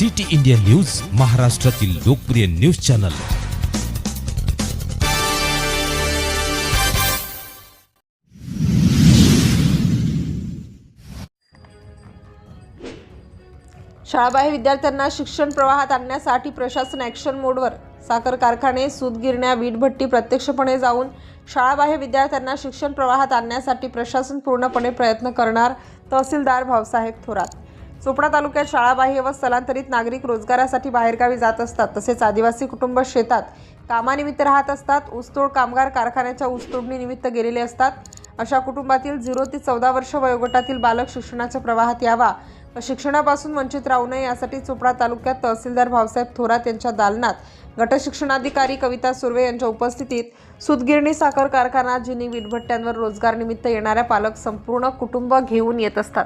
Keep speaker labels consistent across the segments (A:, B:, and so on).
A: City India news महाराष्ट्रातील लोकप्रिय news channel.
B: शाळाबाह्य विद्यार्थ्यांना शिक्षण प्रवाहात आणण्यासाठी प्रशासन ॲक्शन मोडवर साखर कारखाने सूतगिरण्या वीटभट्टी प्रत्यक्षपणे जाऊन शाळाबाह्य विद्यार्थ्यांना शिक्षण प्रवाहात आणण्यासाठी प्रशासन पूर्णपणे प्रयत्न करणार तहसीलदार भाऊसाहेब थोरात. चोपडा तालुक्यात शाळाबाह्य व स्थलांतरित नागरिक रोजगारासाठी बाहेरगावी जात असतात. तसेच आदिवासी कुटुंब शेतात कामानिमित्त राहत असतात. ऊसतोड कामगार कारखान्याच्या ऊसतोडणीनिमित्त गेलेले असतात. अशा कुटुंबातील झिरो ते चौदा वर्ष वयोगटातील बालक शिक्षणाच्या प्रवाहात यावा. शिक्षणापासून वंचित राहू नये यासाठी चोपडा तालुक्यात तहसीलदार भाऊसाहेब थोरात यांच्या दालनात गटशिक्षणाधिकारी कविता सुर्वे यांच्या उपस्थितीत सुतगिरणी साखर कारखाना जिनी वीटभट्ट्यांवर रोजगारनिमित्त येणाऱ्या पालक संपूर्ण कुटुंब घेऊन येत असतात.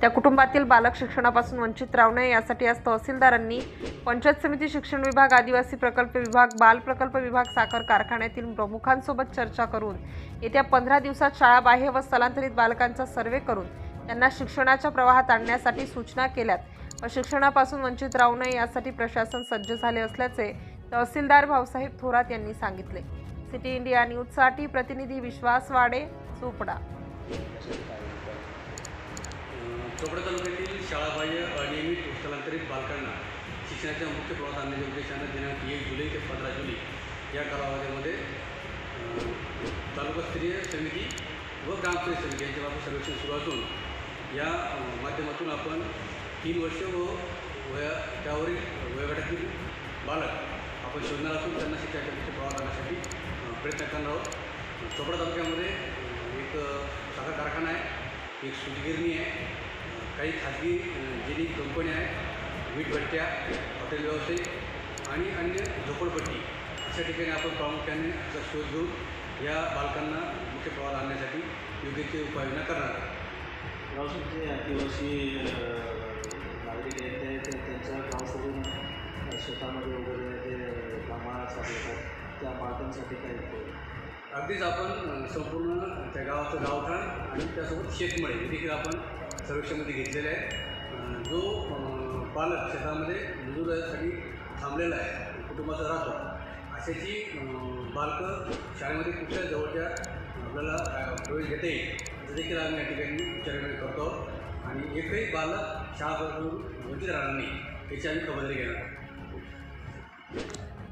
B: त्या कुटुंबातील बालक शिक्षणापासून वंचित राहू नये यासाठी आज तहसीलदारांनी पंचायत समिती शिक्षण विभाग आदिवासी प्रकल्प विभाग बाल प्रकल्प विभाग साखर कारखान्यातील प्रमुखांसोबत चर्चा करून येत्या पंधरा दिवसात शाळाबाह्य व स्थलांतरित बालकांचा सर्वे करून त्यांना शिक्षणाच्या प्रवाहात आणण्यासाठी सूचना केल्यात. व शिक्षणापासून वंचित राहू नये यासाठी प्रशासन सज्ज झाले असल्याचे तहसीलदार भाऊसाहेब थोरात यांनी सांगितले. सिटी इंडिया न्यूजसाठी प्रतिनिधी विश्वास वाडे चोपडा.
C: चोपडा तालुक्यातील शाळाबाह्य अनियमित स्थलांतरित बालकांना शिक्षणाच्या मुख्य प्रवाहात आणण्याच्या उद्देशानं दिनांक एक जुलै ते पंधरा जुलै. या कालावधीमध्ये तालुकास्तरीय समिती व ग्रामस्तरीय समिती यांच्याबाबत सर्वेक्षण सुरू असून या माध्यमातून आपण तीन वर्ष व वया त्यावरील वयोगटातील बालक आपण शोधणार असून त्यांना शिक्षणाच्या मुख्य करण्यासाठी आणण्यासाठी प्रयत्न करणार आहोत. चोपडा तालुक्यामध्ये एक साखर कारखाना आहे एक सुतगिरणी आहे काही खाजगी जिनी कंपन्या आहेत वीटभट्ट्या हॉटेल व्यवसाय आणि अन्य झोपडपट्टी. अशा ठिकाणी आपण प्रामुख्याने असा शोध घेऊन या बालकांना मुख्य प्रवाह आणण्यासाठी योग्य ते उपाययोजना करणार आहोत.
D: गावचे जे आदिवासी नागरिक आहेत ते ते त्यांच्या गाव सोडून शेतामध्ये वगैरे ते कामासाठी येतात त्या बालकांसाठी काय
C: अगदीच आपण संपूर्ण त्या गावाचं गावठाण आणि त्यासोबत शेतमळे हे देखील आपण सर्वेक्षणमध्ये घेतलेलं आहे. जो पालक शेतामध्ये मजुरासाठी थांबलेला आहे कुटुंबाचा राहतो अशाची बालकं शाळेमध्ये कुठल्या जवळच्या आपल्याला अं, प्रवेश घेता. असं देखील आम्ही या ठिकाणी विचारणा करतो. आणि एकही बालक शाळा वंचित राहणार नाही याची आम्ही खबरदारी घेणार आहोत.